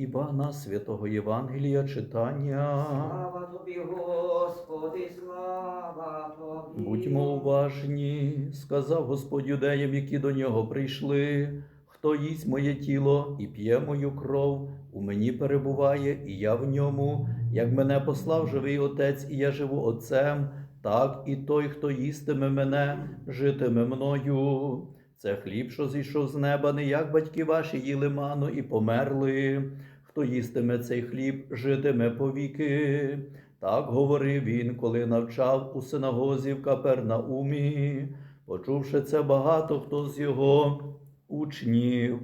Івана, святого Євангелія читання. Слава тобі, Господи, слава тобі. Будьмо уважні, сказав Господь юдеям, які до нього прийшли. Хто їсть моє тіло і п'є мою кров, у мені перебуває, і я в ньому. Як мене послав живий Отець, і я живу Отцем, так і той, хто їстиме мене, житиме мною. Це хліб, що зійшов з неба, не як батьки ваші їли ману і померли. Хто їстиме цей хліб, житиме повіки. Так говорив він, коли навчав у синагозі в Капернаумі. Почувши це, багато хто з його учнів.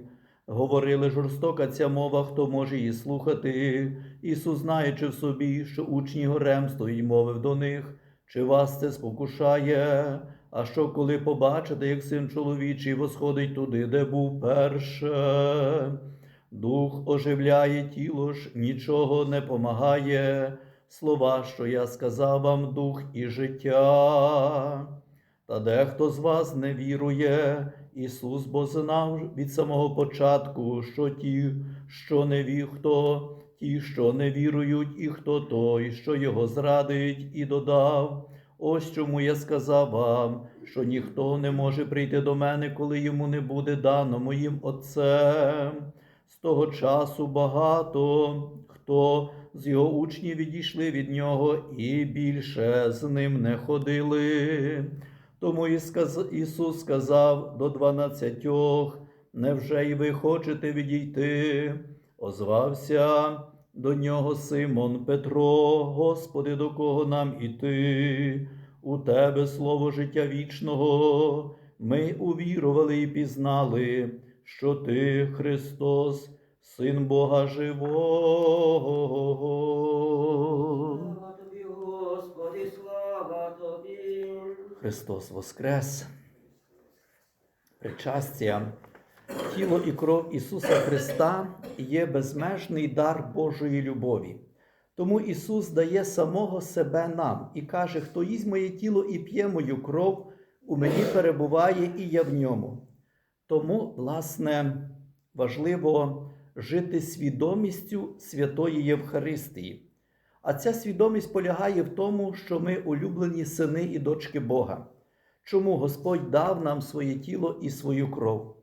Говорили жорстока ця мова, хто може її слухати. Ісус, знаючи в собі, що учні горем стоїть, мовив до них, чи вас це спокушає? А що, коли побачите, як син чоловічий восходить туди, де був перше? Дух оживляє тіло ж, нічого не помагає. Слова, що я сказав вам, дух і життя. Та дехто з вас не вірує, Ісус бо знав від самого початку, що ті, що не ві, хто, ті, що не вірують, і хто той, що його зрадить, і додав. Ось чому я сказав вам, що ніхто не може прийти до мене, коли йому не буде дано моїм Отцем. Того часу багато хто з його учнів відійшли від нього і більше з ним не ходили. Тому. Ісус сказав до дванадцятьох, невже й ви хочете відійти? Озвався до нього Симон Петро, Господи, до кого нам іти? У Тебе слово життя вічного. Ми увірували і пізнали, що Ти, Христос, Син Бога живого. Слава тобі, Господи, слава тобі. Христос Воскрес. Причастя, тіло і кров Ісуса Христа є безмежний дар Божої любові. Тому Ісус дає самого себе нам і каже: хто їсть моє тіло і п'є мою кров, у мені перебуває і я в ньому. Тому, власне, важливо жити свідомістю святої Євхаристії. А ця свідомість полягає в тому, що ми улюблені сини і дочки Бога. Чому Господь дав нам своє тіло і свою кров?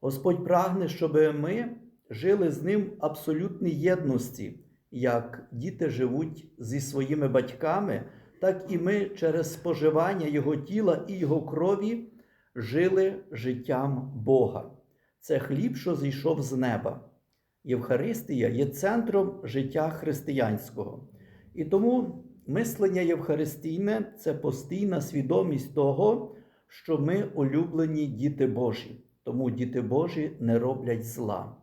Господь прагне, щоб ми жили з ним в абсолютній єдності, як діти живуть зі своїми батьками, так і ми через споживання Його тіла і Його крові жили життям Бога. Це хліб, що зійшов з неба. Євхаристія є центром життя християнського. І тому мислення євхаристійне це постійна свідомість того, що ми улюблені діти Божі. Тому діти Божі не роблять зла.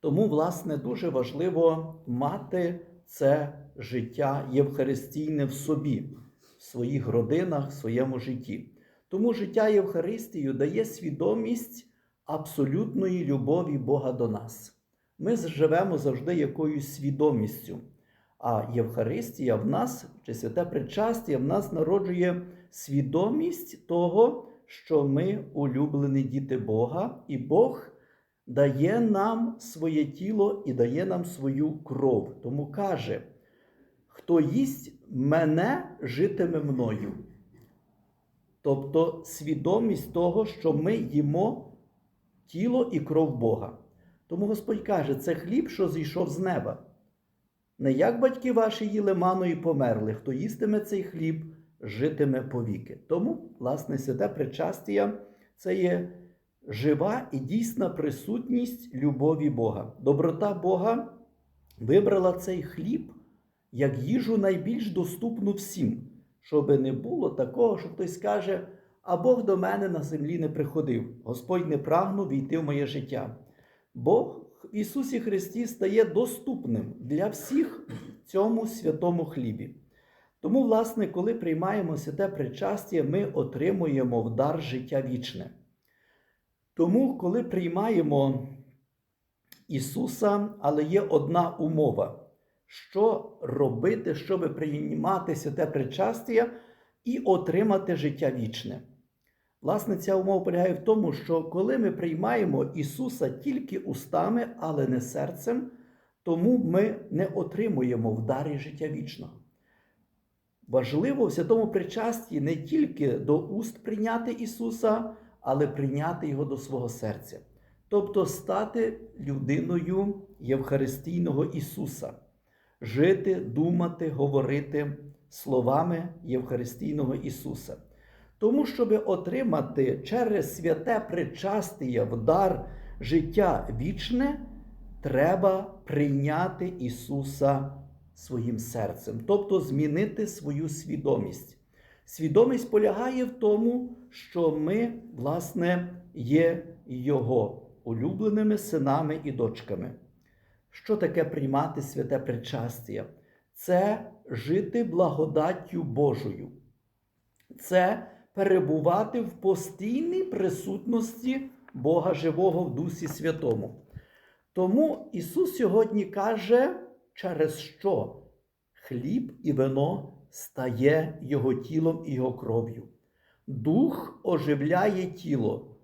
Тому, власне, дуже важливо мати це життя євхаристійне в собі, в своїх родинах, в своєму житті. Тому життя Євхаристію дає свідомість абсолютної любові Бога до нас. Ми живемо завжди якоюсь свідомістю. А Євхаристія в нас, чи святе причастя, в нас народжує свідомість того, що ми улюблені діти Бога, і Бог дає нам своє тіло і дає нам свою кров. Тому каже: хто їсть мене, житиме мною. Тобто свідомість того, що ми їмо тіло і кров Бога. Тому Господь каже, це хліб, що зійшов з неба. Не як батьки ваші їли ману і померли, хто їстиме цей хліб, житиме повіки. Тому, власне, святе причастя це є жива і дійсна присутність любові Бога. Доброта Бога вибрала цей хліб як їжу найбільш доступну всім, щоби не було такого, що хтось скаже, а Бог до мене на землі не приходив, Господь не прагнув війти в моє життя. Бог в Ісусі Христі стає доступним для всіх в цьому святому хлібі. Тому, власне, коли приймаємо святе причастя, ми отримуємо в дар життя вічне. Тому, коли приймаємо Ісуса, але є одна умова, що робити, щоб приймати святе причастя і отримати життя вічне. Власне, ця умова полягає в тому, що коли ми приймаємо Ісуса тільки устами, але не серцем, тому ми не отримуємо в дарі життя вічного. Важливо в святому причасті не тільки до уст прийняти Ісуса, але прийняти Його до свого серця, тобто стати людиною Євхаристійного Ісуса, жити, думати, говорити словами Євхаристійного Ісуса. Тому, щоб отримати через святе причастя в дар життя вічне, треба прийняти Ісуса своїм серцем, тобто змінити свою свідомість. Свідомість полягає в тому, що ми, власне, є Його улюбленими синами і дочками. Що таке приймати святе причастя? Це жити благодаттю Божою. Це перебувати в постійній присутності Бога Живого в Дусі Святому. Тому Ісус сьогодні каже, через що хліб і вино стає Його тілом і Його кров'ю. Дух оживляє тіло,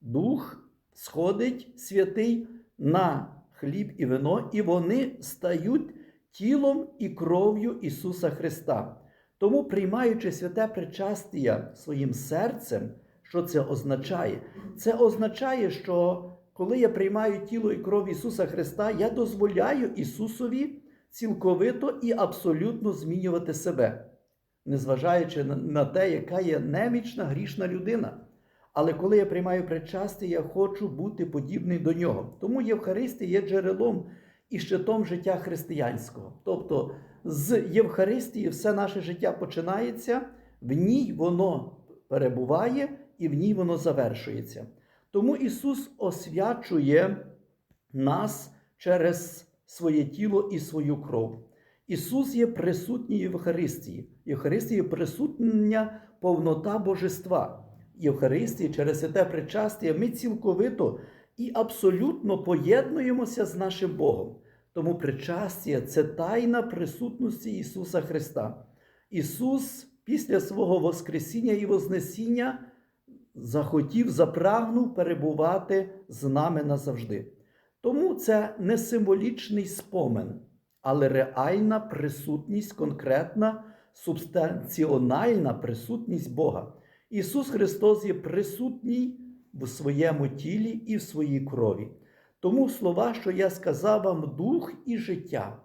Дух сходить святий на хліб і вино, і вони стають тілом і кров'ю Ісуса Христа. Тому, приймаючи святе причастя своїм серцем, що це означає? Це означає, що коли я приймаю тіло і кров Ісуса Христа, я дозволяю Ісусові цілковито і абсолютно змінювати себе, незважаючи на те, яка є немічна грішна людина. Але коли я приймаю причастя, я хочу бути подібний до нього. Тому Євхаристія є джерелом і щитом життя християнського. Тобто з Євхаристії все наше життя починається, в ній воно перебуває і в ній воно завершується. Тому Ісус освячує нас через своє тіло і свою кров. Ісус є присутній Євхаристії. Євхаристія є присутня повнота Божества. Євхаристії через святе причастя ми цілковито і абсолютно поєднуємося з нашим Богом. Тому причастя це тайна присутності Ісуса Христа. Ісус після свого Воскресіння і Вознесіння захотів, запрагнув перебувати з нами назавжди. Тому це не символічний спомин, але реальна присутність, конкретна, субстанціональна присутність Бога. Ісус Христос є присутній в своєму тілі і в своїй крові. Тому слова, що я сказав вам, дух і життя.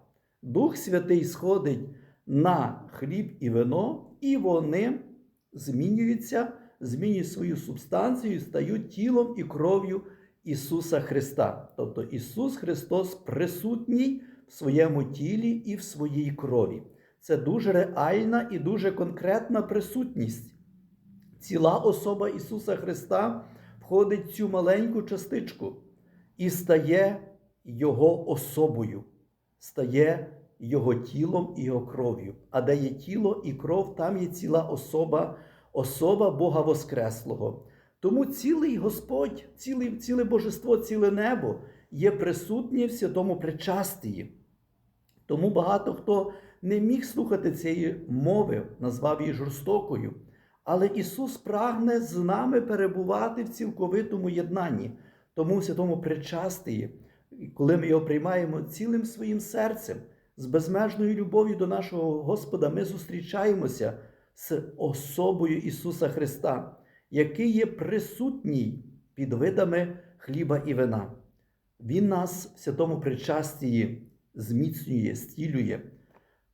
Дух Святий сходить на хліб і вино, і вони змінюються, змінюють свою субстанцію, і стають тілом і кров'ю Ісуса Христа. Тобто Ісус Христос присутній в своєму тілі і в своїй крові. Це дуже реальна і дуже конкретна присутність. Ціла особа Ісуса Христа входить в цю маленьку частичку і стає Його особою, стає Його тілом і Його кров'ю. А де є тіло і кров, там є ціла особа, особа Бога Воскреслого. Тому цілий Господь, ціле, ціле Божество, ціле небо є присутнє в святому причастії. Тому багато хто не міг слухати цієї мови, назвав її жорстокою. Але Ісус прагне з нами перебувати в цілковитому єднанні. Тому в святому причастії, коли ми його приймаємо цілим своїм серцем, з безмежною любов'ю до нашого Господа, ми зустрічаємося з особою Ісуса Христа, який є присутній під видами хліба і вина. Він нас в святому причастії зміцнює, стілює,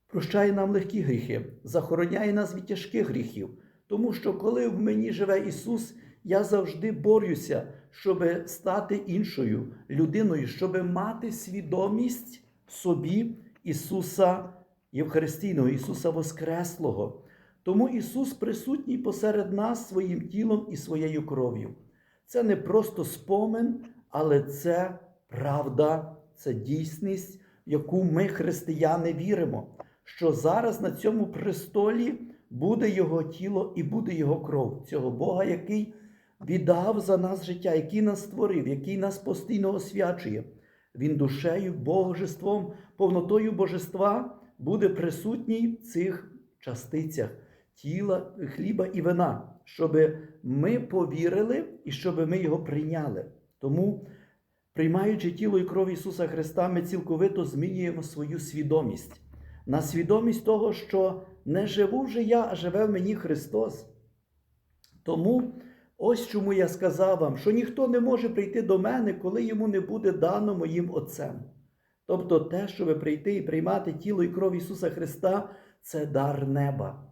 прощає нам легкі гріхи, захороняє нас від тяжких гріхів. Тому що коли в мені живе Ісус, я завжди борюся, щоб стати іншою людиною, щоб мати свідомість в собі Ісуса Євхаристійного, Ісуса Воскреслого. Тому Ісус присутній посеред нас своїм тілом і своєю кров'ю. Це не просто спомин, але це правда, це дійсність, в яку ми, християни, віримо, що зараз на цьому престолі буде Його тіло і буде Його кров, цього Бога, який віддав за нас життя, який нас створив, який нас постійно освячує. Він душею, божеством, повнотою божества буде присутній в цих частицях, тіла, хліба і вина, щоб ми повірили і щоб ми його прийняли. Тому, приймаючи тіло і кров Ісуса Христа, ми цілковито змінюємо свою свідомість на свідомість того, що не живу вже я, а живе в мені Христос. Тому ось чому я сказав вам, що ніхто не може прийти до мене, коли йому не буде дано моїм Отцем. Тобто те, щоб прийти і приймати тіло і кров Ісуса Христа, це дар неба.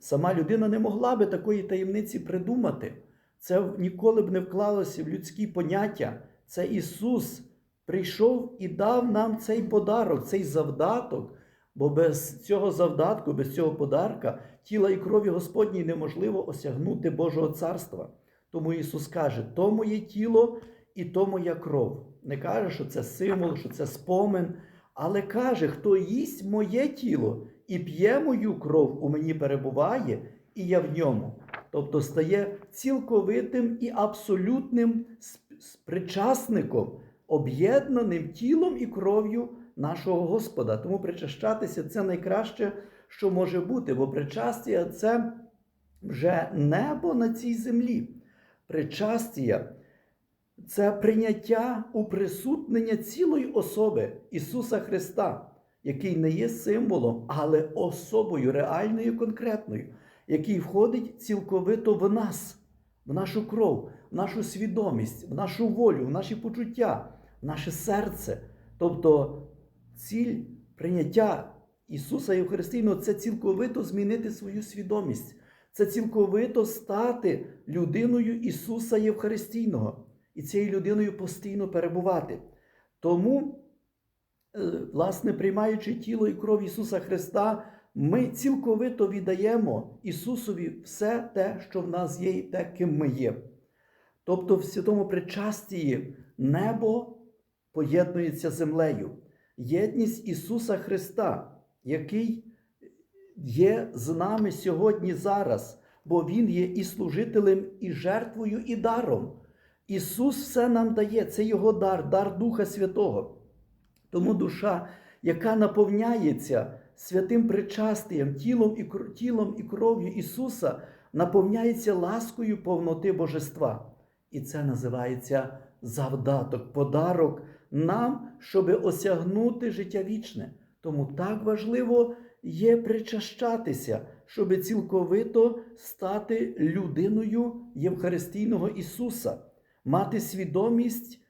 Сама людина не могла би такої таємниці придумати. Це ніколи б не вклалося в людські поняття. Це Ісус прийшов і дав нам цей подарок, цей завдаток. Бо без цього завдатку, без цього подарка, тіла і крові Господній неможливо осягнути Божого царства. Тому Ісус каже: то моє тіло і то моя кров. Не каже, що це символ, що це спомин, але каже, хто їсть моє тіло і п'є мою кров, у мені перебуває, і я в ньому. Тобто стає цілковитим і абсолютним причасником, об'єднаним тілом і кров'ю нашого Господа. Тому причащатися це найкраще, що може бути, бо причастя це вже небо на цій землі. Причастя це прийняття уприсутнення цілої особи Ісуса Христа, який не є символом, але особою реальною, конкретною, який входить цілковито в нас, в нашу кров, в нашу свідомість, в нашу волю, в наші почуття, в наше серце. Тобто ціль прийняття Ісуса Євхаристійного це цілковито змінити свою свідомість, це цілковито стати людиною Ісуса Євхаристійного і цією людиною постійно перебувати. Тому, е, власне, приймаючи тіло і кров Ісуса Христа, ми цілковито віддаємо Ісусові все те, що в нас є, і те, ким ми є. Тобто, в святому причастії небо поєднується землею. Єдність Ісуса Христа, який є з нами сьогодні зараз, бо Він є і служителем, і жертвою, і даром. Ісус все нам дає, це Його дар, дар Духа Святого. Тому душа, яка наповняється святим причастям, тілом і, тілом і кров'ю Ісуса, наповняється ласкою повноти Божества. І це називається завдаток, подарок нам, щоб осягнути життя вічне. Тому так важливо є причащатися, щоб цілковито стати людиною Євхаристійного Ісуса, мати свідомість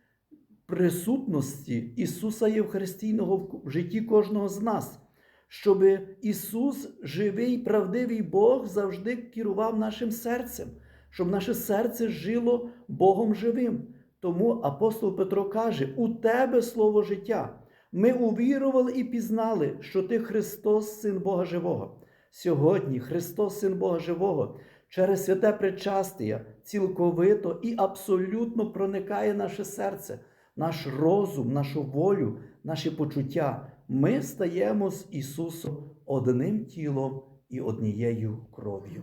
присутності Ісуса Євхаристійного в житті кожного з нас, щоб Ісус, живий, правдивий Бог, завжди керував нашим серцем, щоб наше серце жило Богом живим. Тому апостол Петро каже: у тебе слово життя. Ми увірували і пізнали, що ти Христос, Син Бога Живого. Сьогодні Христос, Син Бога Живого, через святе причастя цілковито і абсолютно проникає наше серце, наш розум, нашу волю, наші почуття. Ми стаємо з Ісусом одним тілом і однією кров'ю.